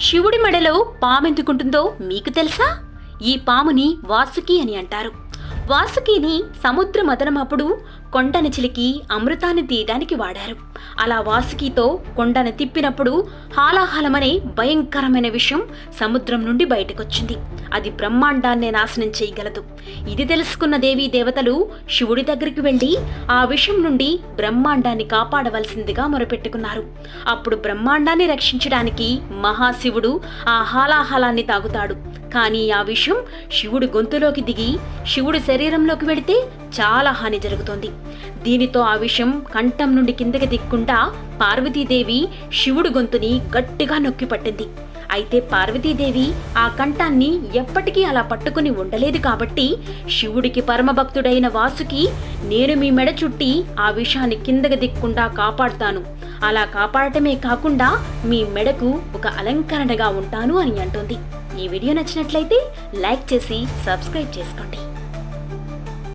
శివుడి మెడలో పామెందుకుంటుందో మీకు తెలుసా? ఈ పాముని వాసుకి అని అంటారు. వాసుకిని సముద్ర మదనమప్పుడు కొండని చిలికి అమృతాన్ని తీయడానికి వాడారు. అలా వాసుకితో కొండను తిప్పినప్పుడు హాలాహలమనే భయంకరమైన విషయం సముద్రం నుండి బయటకొచ్చింది. అది బ్రహ్మాండాన్నే నాశనం చేయగలదు. ఇది తెలుసుకున్న దేవీ దేవతలు శివుడి దగ్గరికి వెళ్ళి ఆ విషయం నుండి బ్రహ్మాండాన్ని కాపాడవలసిందిగా మొరపెట్టుకున్నారు. అప్పుడు బ్రహ్మాండాన్ని రక్షించడానికి మహాశివుడు ఆ హాలాహలాన్ని తాగుతాడు. కానీ ఆ విషయం శివుడు గొంతులోకి దిగి శివుడు శరీరంలోకి వెళితే చాలా హాని జరుగుతోంది. దీనితో ఆ విషయం కంఠం నుండి కిందకి దిక్కుండా పార్వతీదేవి శివుడి గొంతుని గట్టిగా నొక్కి పట్టింది. అయితే పార్వతీదేవి ఆ కంఠాన్ని ఎప్పటికీ అలా పట్టుకుని ఉండలేదు కాబట్టి శివుడికి పరమభక్తుడైన వాసుకి నేను మీ మెడ చుట్టి ఆ విషాన్ని కిందకి దిక్కుండా కాపాడుతాను. అలా కాపాడటమే కాకుండా మీ మెడకు ఒక అలంకరణగా ఉంటాను అని అంటుంది. ఈ వీడియో నచ్చినట్లయితే లైక్ చేసి సబ్స్క్రైబ్ చేసుకోండి.